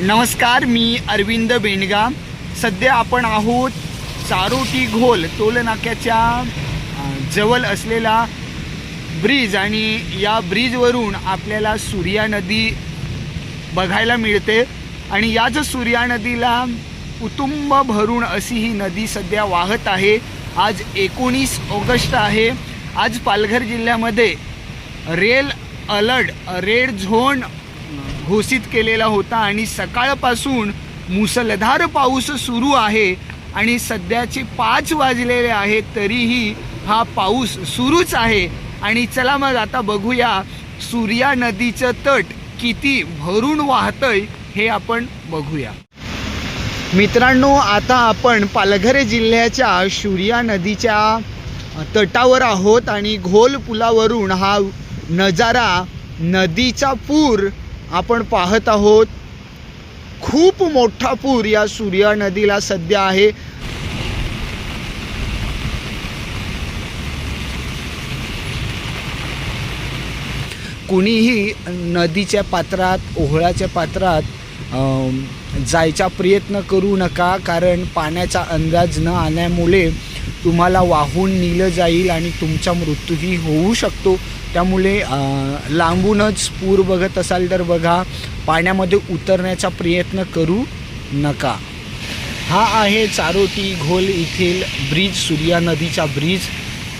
नमस्कार मी अरविंद बेंडगा. सध्या आपण आहोत चारोटी घोल टोलनाक्याच्या जवळ असलेला ब्रिज आणि या ब्रिजवरून आपल्याला सूर्या नदी बघायला मिळते आणि याच सूर्या नदीला कुटुंब भरून अशी ही नदी सध्या वाहत आहे. आज एकोणीस ऑगस्ट आहे. आज पालघर जिल्ह्यामध्ये रेल अलर्ट रेड झोन घोषित केलेला होता आणि सकाळपासून मुसळधार पाऊस सुरू आहे आणि सध्याचे पाच वाजलेले आहेत तरीही हा पाऊस सुरूच आहे. आणि चला मग आता बघूया सूर्या नदीचं तट किती भरून वाहतंय हे आपण बघूया. मित्रांनो आता आपण पालघर जिल्ह्याच्या सूर्या नदीच्या तटावर आहोत आणि घोल पुलावरून हा नजारा नदीचा पूर आपण पाहत आहोत खूप मोठा पूर या सूर्या नदीला सध्या आहे. कुणीही नदीच्या पात्रात ओहळाच्या पात्रात जायचा प्रयत्न करू नका कारण पाण्याचा अंदाज न आल्यामुळे तुम्हाला वाहून नेलं जाईल आणि तुमचा मृत्यूही होऊ शकतो. त्यामुळे लांबूनच पूर बघत असाल तर बघा. पाण्यामध्ये उतरण्याचा प्रयत्न करू नका. हा आहे चारोटी घोल येथील ब्रिज सूर्या नदीचा ब्रिज.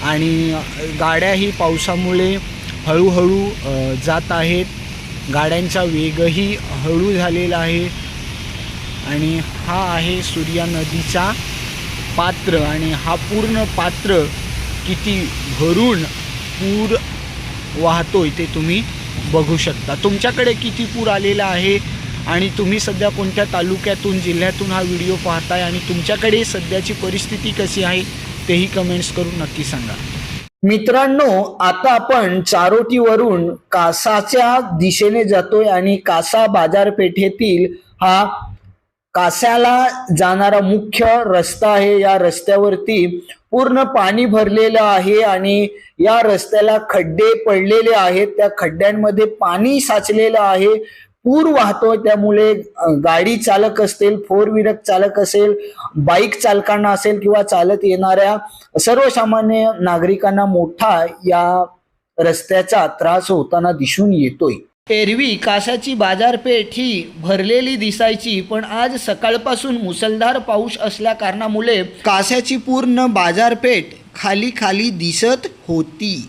आणि गाड्याही पावसामुळे हळूहळू जात आहेत. गाड्यांचा वेगही हळू झालेला आहे. आणि हा आहे सूर्या नदीचा पात्र आणि हा पूर्ण पात्र किती भरून पूर वाहतोय ते तुम्ही बघू शकता. तुमच्याकडे किती पूर आलेला आहे आणि तुम्ही सध्या कोणत्या तालुक्यातून जिल्ह्यातून हा व्हिडिओ पाहताय आणि तुमच्याकडे सध्याची परिस्थिती कशी आहे तेही कमेंट्स करून नक्की सांगा. मित्रांनो आता आपण चारोटीवरून कासाच्या दिशेने जातोय आणि कासा बाजारपेठेतील हा कास्याला जाणारा मुख्य रस्ता आहे. या रस्त्यावरती पूर्ण पाणी भरलेलं आहे आणि या रस्त्याला खड्डे पडलेले आहेत. त्या खड्ड्यांमध्ये पाणी साचलेलं आहे. पूर वाहतो त्यामुळे गाडी चालक असतील फोर व्हीलर चालक असेल बाईक चालकांना असेल किंवा चालत येणाऱ्या सर्वसामान्य नागरिकांना मोठा या रस्त्याचा त्रास होताना दिसून येतोय. एरवी कासाची बाजारपेठ ही भरलेली दिसायची पण आज सकाळपासून मुसळधार पाऊस असल्या कारणामुळे कासाची पूर्ण बाजारपेठ खाली खाली दिसत होती.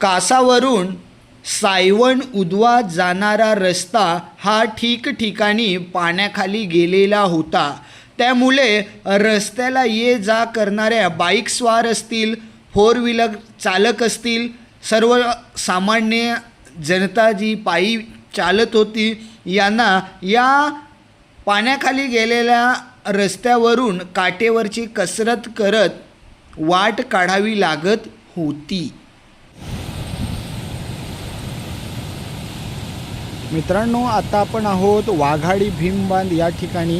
कासावरून सायवण उदवा जाणारा रस्ता हा ठिकठिकाणी पाण्याखाली गेलेला होता. त्यामुळे रस्त्याला ये जा करणाऱ्या बाईक स्वार असतील फोर व्हीलर चालक असतील सर्व सामान्य जनता जी पायी चालत होती यांना या पाण्याखाली गेलेल्या रस्त्यावरून काटेवरची कसरत करत वाट काढावी लागत होती. मित्रांनो आता आपण आहोत वाघाडी भीमबांध या ठिकाणी.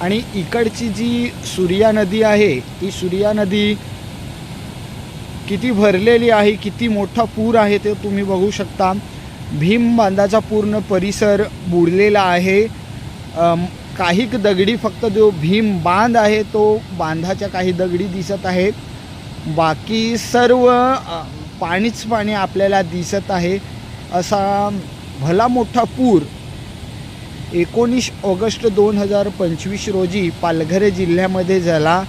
आणि इकडची जी सूर्या नदी आहे ती सूर्या नदी किती भरलेली आहे किती मोठा पूर आहे ते तुम्ही बघू शकता. भीम बांधाचा पूर्ण परिसर बुडलेला आहे. काही दगडी फक्त जो भीम बांध आहे तो बांधाच्या काही दगडी दिसत आहे बाकी सर्व पाणीच पाणी आपल्याला दिसत आहे. असा भला मोठा पूर एकोणीस ऑगस्ट दोन हजार पंचवीस रोजी पालघर जिल्ह्यामध्ये झाला.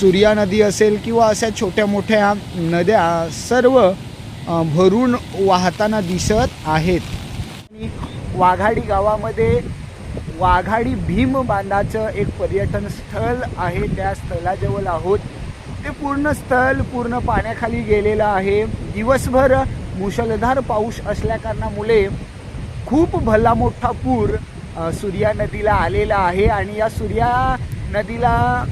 सूर्या नदी असेल किंवा अशा छोट्या मोठ्या नद्या सर्व भरून वाहताना दिसत आहेत. वाघाडी गावामध्ये वाघाडी भीम बांधाचं एक पर्यटन स्थळ आहे. त्या स्थळाजवळ आहोत. ते पूर्ण स्थळ पूर्ण पाण्याखाली गेलेलं आहे. दिवसभर मुसळधार पाऊस असल्याकारणामुळे खूप भला मोठा पूर सूर्या नदीला आलेला आहे आणि या सूर्या नदीला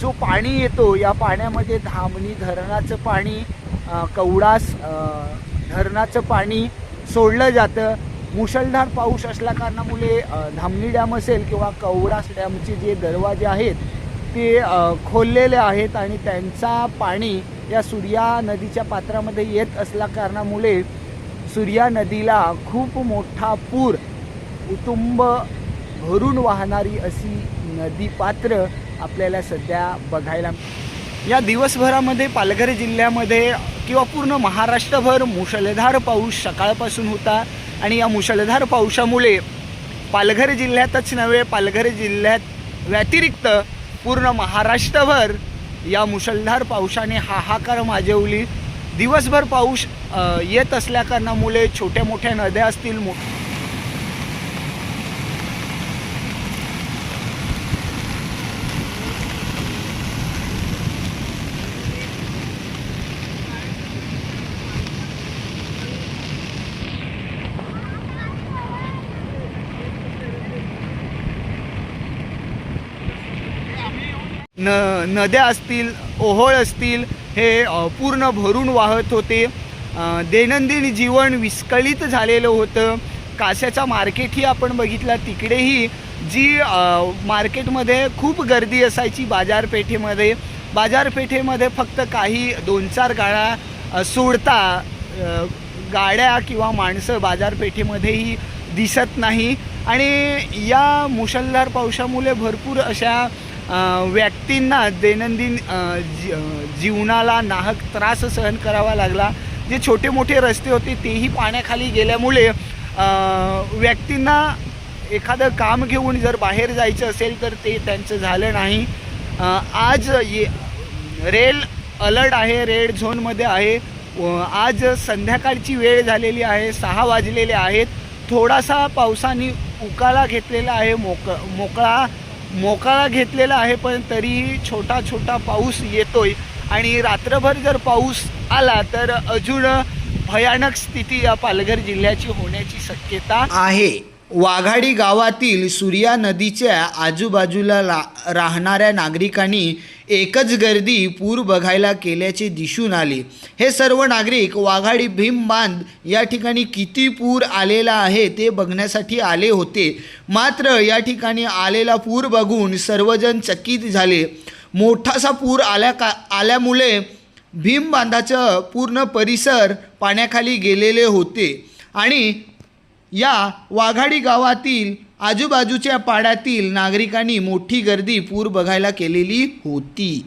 जो पाणी येतो या पाण्यामध्ये धामणी धरणाचं पाणी कवडास धरणाचं पाणी सोडलं जातं. मुसळधार पाऊस असल्या कारणामुळे धामणी डॅम असेल किंवा कवडास डॅमचे जे दरवाजे आहेत ते खोललेले आहेत आणि त्यांचा पाणी या सूर्या नदीच्या पात्रामध्ये येत असल्या कारणामुळे सूर्या नदीला खूप मोठा पूर उतुंब भरून वाहणारी अशी नदी पात्र आपल्याला सध्या बघायला या दिवसभरामध्ये पालघर जिल्ह्यामध्ये किंवा पूर्ण महाराष्ट्रभर मुसळधार पाऊस सकाळपासून होता आणि या मुसळधार पावसामुळे पालघर जिल्ह्यातच नव्हे पालघर जिल्ह्यात व्यतिरिक्त पूर्ण महाराष्ट्रभर या मुसळधार पावसाने हाहाकार माजवली. दिवसभर पाऊस येत असल्याकारणामुळे छोट्या मोठ्या नद्या असतील मो न नद्या असतील ओहोळ असतील हे पूर्ण भरून वाहत होते. दैनंदिन जीवन विस्कळीत झालेलं होतं. काश्याचा मार्केटही आपण बघितला. तिकडेही जी मार्केटमध्ये खूप गर्दी असायची बाजारपेठेमध्ये. बाजारपेठेमध्ये फक्त काही दोन चार गाड्या सोडता गाड्या किंवा माणसं बाजारपेठेमध्येही दिसत नाही. आणि या मुसळधार पावसामुळे भरपूर अशा व्यक्तींना दैनंदिन जी- जीवनाला नाहक त्रास सहन करावा लागला. जे छोटे मोठे रस्ते होते तेही पाण्याखाली गेल्यामुळे व्यक्तींना एखादं काम घेऊन जर बाहेर जायचं असेल तर ते त्यांचं झालं नाही. आज ये रेल अलर्ट आहे रेड झोनमध्ये आहे. आज संध्याकाळची वेळ झालेली आहे सहा वाजलेले आहेत. थोडासा पावसाने उकाला घेतलेला आहे मोक मोकळा मोकाळा घेतलेला आहे पण तरीही छोटा छोटा पाऊस येतोय. आणि रात्रभर जर पाऊस आला तर अजून भयानक स्थिती या पालघर जिल्ह्याची होण्याची शक्यता आहे. वाघाडी गावातील सूर्या नदीच्या आजूबाजूला ला राहणाऱ्या नागरिकांनी एकच गर्दी पूर बघायला केल्याचे दिसून आले. हे सर्व नागरिक वाघाडी भीम बांध या ठिकाणी किती पूर आलेला आहे ते बघण्यासाठी आले होते. मात्र या ठिकाणी आलेला पूर बघून सर्वजण चकित झाले. मोठासा पूर आल्या का आल्यामुळे भीम बांधाचं पूर्ण परिसर पाण्याखाली गेलेले होते. आणि या वाघाडी गावातील आजूबाजूच्या पाड्यातील नागरिकांनी मोठी गर्दी पूर बघायला केलेली होती.